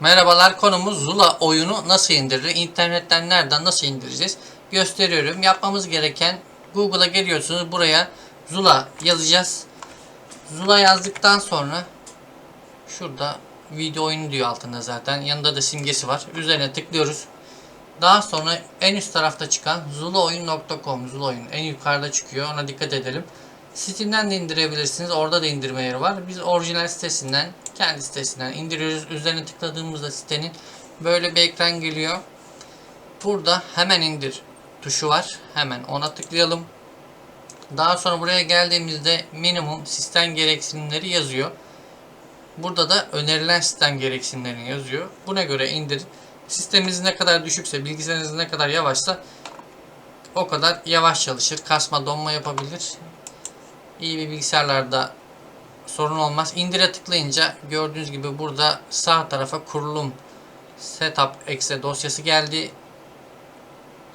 Merhabalar konumuz Zula oyunu nasıl indirilir? İnternetten nereden nasıl indireceğiz? Gösteriyorum. Yapmamız gereken Google'a geliyorsunuz. Buraya Zula yazacağız. Zula yazdıktan sonra şurada video oyunu diyor altında zaten. Yanında da simgesi var. Üzerine tıklıyoruz. Daha sonra en üst tarafta çıkan zulaoyun.com Zula oyun en yukarıda çıkıyor. Ona dikkat edelim. Steam'den de indirebilirsiniz. Orada da indirme yeri var. Biz orijinal sitesinden, kendi sitesinden indiriyoruz. Üzerine tıkladığımızda sitenin böyle bir ekran geliyor. Burada hemen indir tuşu var. Hemen ona tıklayalım. Daha sonra buraya geldiğimizde minimum sistem gereksinimleri yazıyor. Burada da önerilen sistem gereksinimlerini yazıyor. Buna göre indir. Sisteminiz ne kadar düşükse, bilgisayarınız ne kadar yavaşsa o kadar yavaş çalışır. Kasma, donma yapabilir. İyi bir bilgisayarlarda sorun olmaz. İndire tıklayınca gördüğünüz gibi burada sağ tarafa kurulum setup exe dosyası geldi.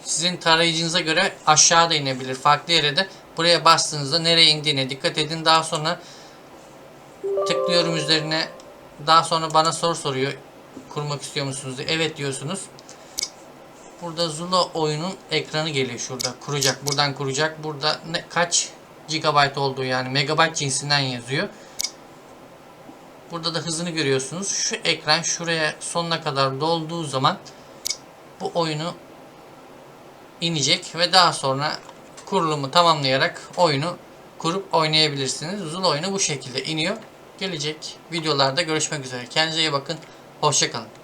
Sizin tarayıcınıza göre aşağıda inebilir. Farklı yere de buraya bastığınızda nereye indiğine dikkat edin. Daha sonra tıklıyorum üzerine. Daha sonra bana soru soruyor. Kurmak istiyor musunuz diye. Evet diyorsunuz. Burada Zula oyunun ekranı geliyor şurada. Kuracak. Buradan kuracak. Burada ne, kaç GB olduğu yani megabayt cinsinden yazıyor. Burada da hızını görüyorsunuz. Şu ekran şuraya sonuna kadar dolduğu zaman bu oyunu inecek ve daha sonra kurulumu tamamlayarak oyunu kurup oynayabilirsiniz. Zula oyunu bu şekilde iniyor. Gelecek videolarda görüşmek üzere. Kendinize iyi bakın. Hoşçakalın.